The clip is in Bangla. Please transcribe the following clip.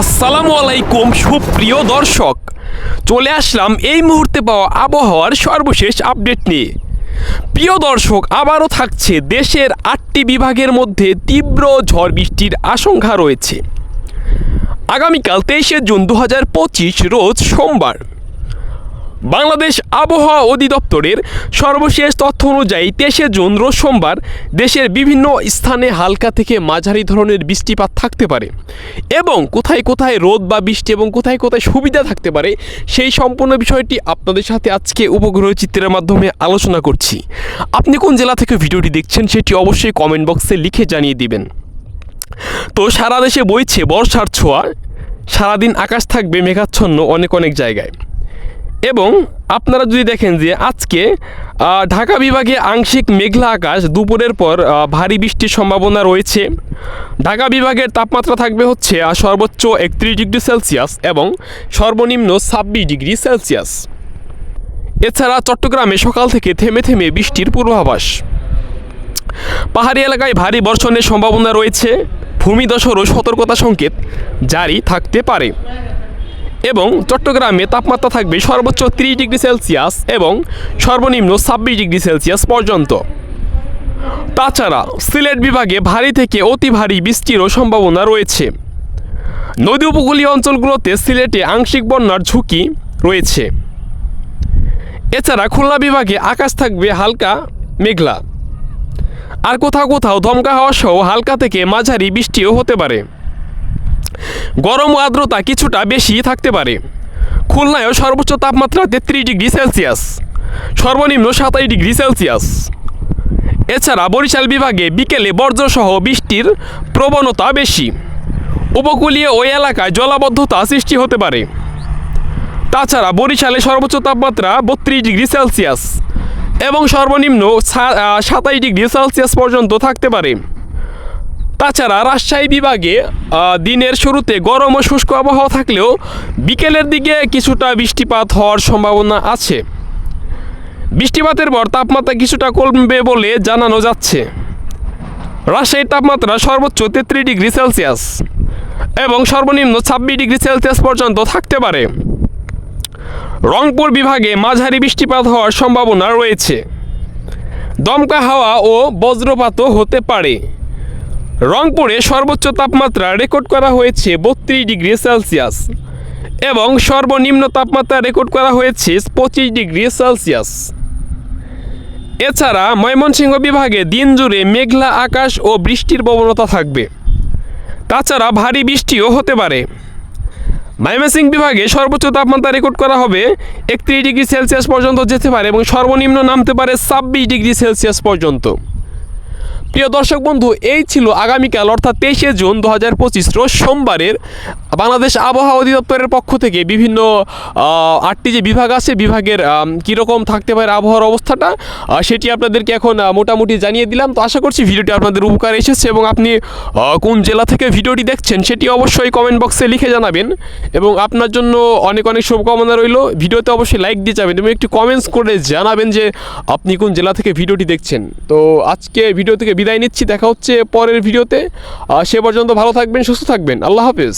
আসসালামু আলাইকুম, সুপ্রিয় দর্শক। চলে আসলাম এই মুহূর্তে পাওয়া আবহাওয়ার সর্বশেষ আপডেট নিয়ে। প্রিয় দর্শক, আবারও থাকছে দেশের আটটি বিভাগের মধ্যে তীব্র ঝড় বৃষ্টির আশঙ্কা রয়েছে। আগামীকাল তেইশে জুন দু হাজার পঁচিশ, রোজ সোমবার। বাংলাদেশ আবহাওয়া অধিদপ্তরের সর্বশেষ তথ্য অনুযায়ী তেইশে জুন রোজ সোমবার দেশের বিভিন্ন স্থানে হালকা থেকে মাঝারি ধরনের বৃষ্টিপাত থাকতে পারে। এবং কোথায় কোথায় রোদ বা বৃষ্টি এবং কোথায় কোথায় সুবিধা থাকতে পারে, সেই সম্পূর্ণ বিষয়টি আপনাদের সাথে আজকে উপগ্রহ চিত্রের মাধ্যমে আলোচনা করছি। আপনি কোন জেলা থেকে ভিডিওটি দেখছেন সেটি অবশ্যই কমেন্ট বক্সে লিখে জানিয়ে দিবেন। তো সারা দেশে বইছে বর্ষার ছোঁয়া, সারাদিন আকাশ থাকবে মেঘাচ্ছন্ন অনেক অনেক জায়গায়। এবং আপনারা যদি দেখেন যে আজকে ঢাকা বিভাগে আংশিক মেঘলা আকাশ দুপুরের পর ভারী বৃষ্টির সম্ভাবনা রয়েছে। ঢাকা বিভাগের তাপমাত্রা থাকবে হচ্ছে সর্বোচ্চ একত্রিশ ডিগ্রি সেলসিয়াস এবং সর্বনিম্ন ছাব্বিশ ডিগ্রি সেলসিয়াস। এছাড়া চট্টগ্রামে সকাল থেকে থেমে থেমে বৃষ্টির পূর্বাভাস। পাহাড়ি এলাকায় ভারী বর্ষণের সম্ভাবনা রয়েছে। ভূমিদশরও সতর্কতা সংকেত জারি থাকতে পারে। এবং চট্টগ্রামে তাপমাত্রা থাকবে সর্বোচ্চ ত্রিশ ডিগ্রি সেলসিয়াস এবং সর্বনিম্ন ছাব্বিশ ডিগ্রি সেলসিয়াস পর্যন্ত। তাছাড়া সিলেট বিভাগে ভারী থেকে অতি ভারী বৃষ্টিরও সম্ভাবনা রয়েছে। নদী উপকূলীয় অঞ্চলগুলোতে সিলেটে আংশিক বন্যার ঝুঁকি রয়েছে। এছাড়া খুলনা বিভাগে আকাশ থাকবে হালকা মেঘলা। আর কোথাও কোথাও দমকা হাওয়া সহ হালকা থেকে মাঝারি বৃষ্টিও হতে পারে। গরম ও আর্দ্রতা কিছুটা বেশি থাকতে পারে। খুলনায়ও সর্বোচ্চ তাপমাত্রা তেত্রিশ ডিগ্রি সেলসিয়াস। সর্বনিম্ন সাতাশ ডিগ্রি সেলসিয়াস। এছাড়া বরিশাল বিভাগে বিকেলে বর্জ্যসহ বৃষ্টির প্রবণতা বেশি। উপকূলীয় ওই এলাকায় জলাবদ্ধতা সৃষ্টি হতে পারে। তাছাড়া বরিশালে সর্বোচ্চ তাপমাত্রা বত্রিশ ডিগ্রি সেলসিয়াস এবং সর্বনিম্ন সাতাশ ডিগ্রি সেলসিয়াস পর্যন্ত থাকতে পারে। তাছাড়া রাজশাহী বিভাগে দিনের শুরুতে গরম ও শুষ্ক আবহাওয়া থাকলেও বিকেলের দিকে কিছুটা বৃষ্টিপাত হওয়ার সম্ভাবনা আছে। বৃষ্টিপাতের পর তাপমাত্রা কিছুটা কমবে বলে জানানো যাচ্ছে। রাজশাহীর তাপমাত্রা সর্বোচ্চ তেত্রিশ ডিগ্রি সেলসিয়াস এবং সর্বনিম্ন ছাব্বিশ ডিগ্রি সেলসিয়াস পর্যন্ত থাকতে পারে। রংপুর বিভাগে মাঝারি বৃষ্টিপাত হওয়ার সম্ভাবনা রয়েছে। দমকা হাওয়া ও বজ্রপাতও হতে পারে। রংপুরে সর্বোচ্চ তাপমাত্রা রেকর্ড করা হয়েছে বত্রিশ ডিগ্রি সেলসিয়াস এবং সর্বনিম্ন তাপমাত্রা রেকর্ড করা হয়েছে পঁচিশ ডিগ্রি সেলসিয়াস। এছাড়া ময়মনসিংহ বিভাগে দিন জুড়ে মেঘলা আকাশ ও বৃষ্টির প্রবণতা থাকবে। তাছাড়া ভারী বৃষ্টিও হতে পারে। ময়মনসিংহ বিভাগে সর্বোচ্চ তাপমাত্রা রেকর্ড করা হবে একত্রিশ ডিগ্রি সেলসিয়াস পর্যন্ত যেতে পারে এবং সর্বনিম্ন নামতে পারে ছাব্বিশ ডিগ্রি সেলসিয়াস পর্যন্ত। প্রিয় দর্শক বন্ধু, এই ছিল আগামীকাল, অর্থাৎ তেইশে জুন দু হাজার পঁচিশ রোজ সোমবারের বাংলাদেশ আবহাওয়া অধিদপ্তরের পক্ষ থেকে বিভিন্ন আটটি যে বিভাগ আছে, বিভাগের কীরকম থাকতে পারে আবহাওয়ার অবস্থাটা সেটি আপনাদেরকে এখন মোটামুটি জানিয়ে দিলাম। তো আশা করছি ভিডিওটি আপনাদের উপকার এসেছে এবং আপনি কোন জেলা থেকে ভিডিওটি দেখছেন সেটি অবশ্যই কমেন্ট বক্সে লিখে জানাবেন এবং আপনার জন্য অনেক অনেক শুভকামনা রইল। ভিডিওতে অবশ্যই লাইক দিয়ে যাবেন এবং একটি কমেন্টস করে জানাবেন যে আপনি কোন জেলা থেকে ভিডিওটি দেখছেন। তো আজকে ভিডিও থেকে বিদায় নিচ্ছি দেখা হচ্ছে পরের ভিডিওতে। সে পর্যন্ত ভালো থাকবেন সুস্থ থাকবেন। আল্লাহ হাফেজ।